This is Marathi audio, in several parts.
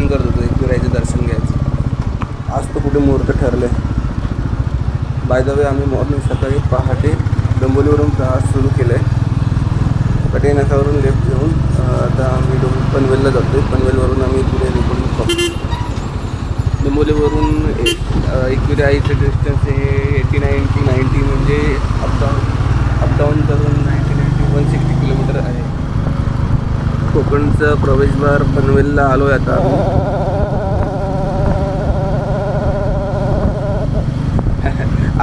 प्लॅन करत होतो एकविरायचं दर्शन घ्यायचं. आज तर कुठे मुहूर्त ठरले. बाय द वे आम्ही मॉर्निंग सकाळी पहाटे डोंबोलीवरून प्रवास सुरू केला आहे कटे नाक्यावरून लेफ्ट घेऊन आता आम्ही डोंब पनवेलला जातो आहे पनवेलवरून आम्ही पुढे निघून करतो डोंबोलीवरून एकविरा आईचं डिस्टन्स हे एटी नाईन टू नाईन्टी म्हणजे अपडाऊन अपडाऊन करून ninety ninety one sixty kilometre आहे. कोकणचं प्रवेशद्वार पनवेलला आलो आहे आता.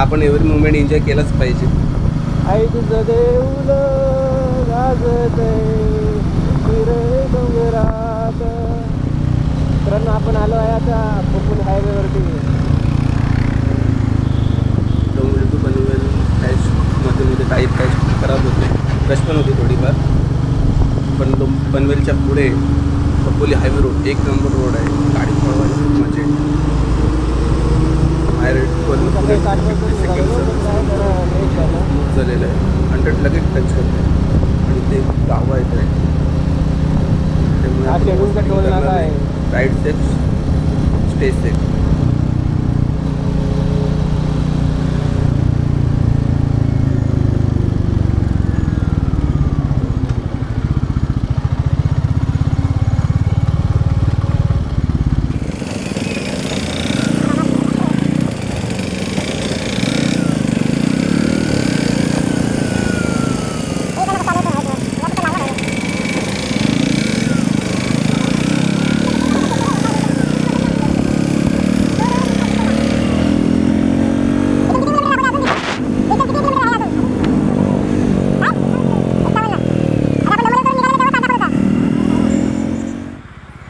आपण एव्हरी मुवमेंट एन्जॉय केलाच पाहिजे. आई तुझं देऊल गाजते फिरे डोंगरात. मित्रांनो आपण आलो आहे आता कोकण हायवेवरती डोंगरी टू पनवेल मध्ये मध्ये काही पॅच खराब होते. रश पण होती थोडीफार. पण डों पनवेलच्या पुढे कपोली हायवे रोड एक नंबर रोड आहे. गाडी पळवायची late झालं. झालेलं आहे. हंड्रेड लगेच टच करते आणि ते गाव आहे ते त्यामुळे हा आहे. राईट सेफ स्टे सेफ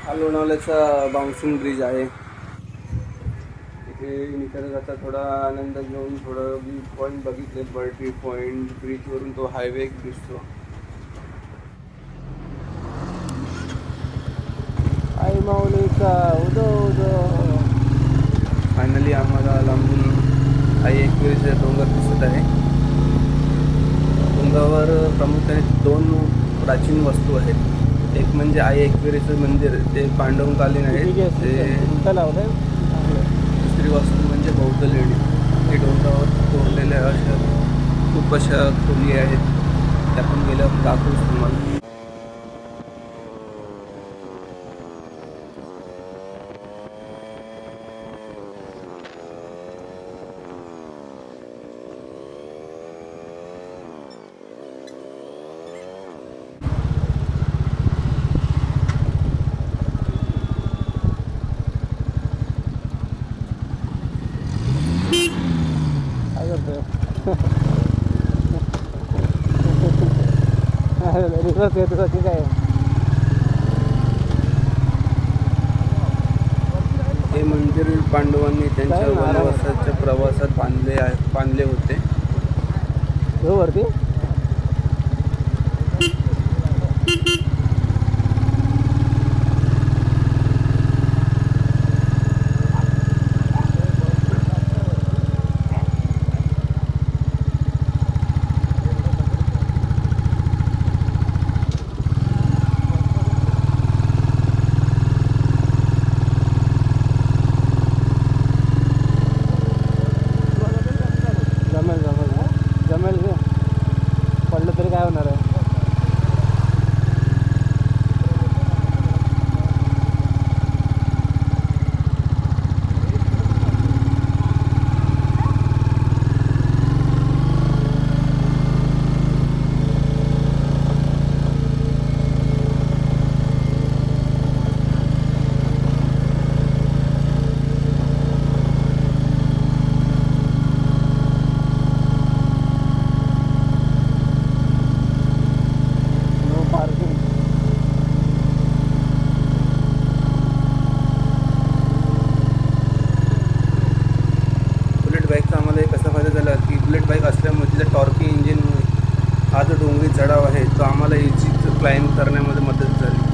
हा लोणावल्याचा बाउन्सिंग ब्रिज आहे. इथे निसर्गाचा जाता थोडा आनंद घेऊन थोडं व्यू पॉईंट बघितले बर्डी पॉईंट ब्रिजवरून तो हायवे दिसतो. आई माऊलीचा उदो उदो. फायनली आम्हाला लांबून आई एकविरीचे डोंगर दिसत आहे. डोंगरावर प्रामुख्याने दोन प्राचीन वस्तू आहेत. एक म्हणजे आई एकविरीचं मंदिर ते पांडवकालीन आहे ते लावलंय दुसरी वस्तू म्हणजे बौद्ध लेणी. ते डोंगरावर कोरलेल्या अशा खूप अशा खोली आहेत. त्या पण गेल्या दाखवूच तुम्हाला. काय करतोय रिवर्स येतो की काय हे मंदिर पांडवांनी त्यांच्या वनवासाच्या प्रवासात बांधले आहे बांधले होते. हो वरती? डोंगरी चढाव आहे तो आम्हाला याची क्लाइंब करण्यामध्ये मदत झाली.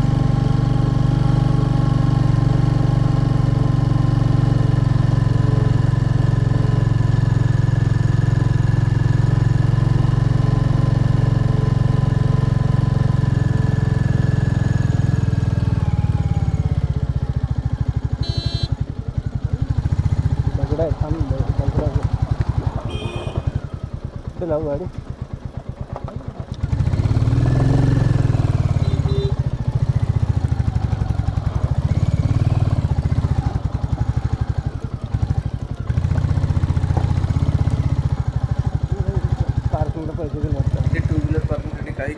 dulu गाडी.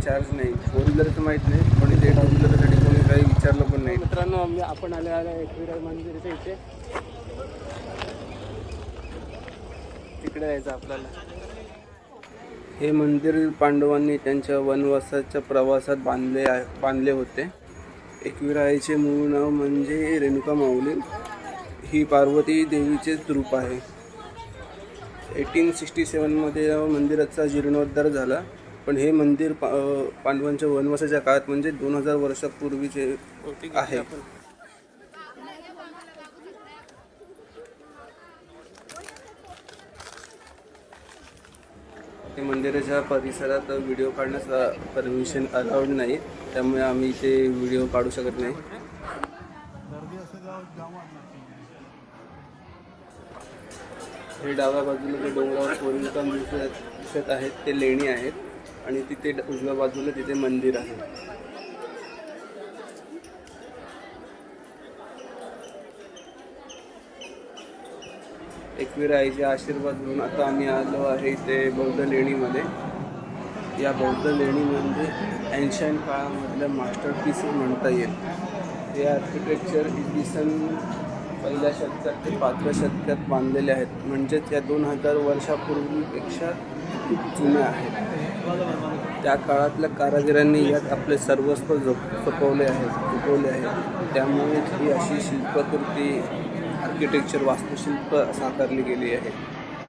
चार्ज नाही. फोर व्हीलरचं माहीत नाही पण ते टू व्हीलरसाठी कोणी काही विचारलं पण नाही. मित्रांनो आम्ही आपण आले आले एकविरा मंदिरच्या इथे. तिकडे जायचं आपल्याला. हे मंदिर पांडवांनी त्यांच्या वनवासाच्या प्रवासात बांधले आहे बांधले होते. एकविराईचे मूळ नाव म्हणजे रेणुका माऊली. ही पार्वती देवीचेच रूप आहे. एटीन सिक्स्टी सेवनमध्ये या मंदिराचा जीर्णोद्धार झाला. पण हे मंदिर पा पांडवांच्या वनवासाच्या काळात म्हणजे दोन हजार वर्षापूर्वीचे आहे. ते मंदिराच्या परिसरात व्हिडिओ काढण्यास परमिशन अलाउड नाही. त्यामुळे आम्ही इथे व्हिडिओ काढू शकत नाही. हे डाव्या बाजूला ते डोंगरावर कोरिंगटन दिसत दिसत आहेत ते लेणी आहेत. आणि तिथे उजव्या बाजूला तिथे मंदिर आहे. एकविरा आईचे आशीर्वाद घेऊन आता आम्ही आलो आहे ते बौद्ध लेणीमध्ये. या बौद्ध लेणीमध्ये म्हणजे काळामधलं काळामधल्या मास्टर पीसेस म्हणता येईल. हे आर्किटेक्चर इसवी सन पहिल्या शतकात ते पाचव्या शतकात बांधलेले आहेत. म्हणजेच या दोन हजार वर्षापूर्वीपेक्षा खूप जुने आहेत. त्या काळातल्या कारागिरांनी यात आपले सर्वस्व जप जपवले आहे जपवले आहे त्यामुळेच ही अशी शिल्पकृती आर्किटेक्चर वास्तुशिल्प साकारली गेली आहे.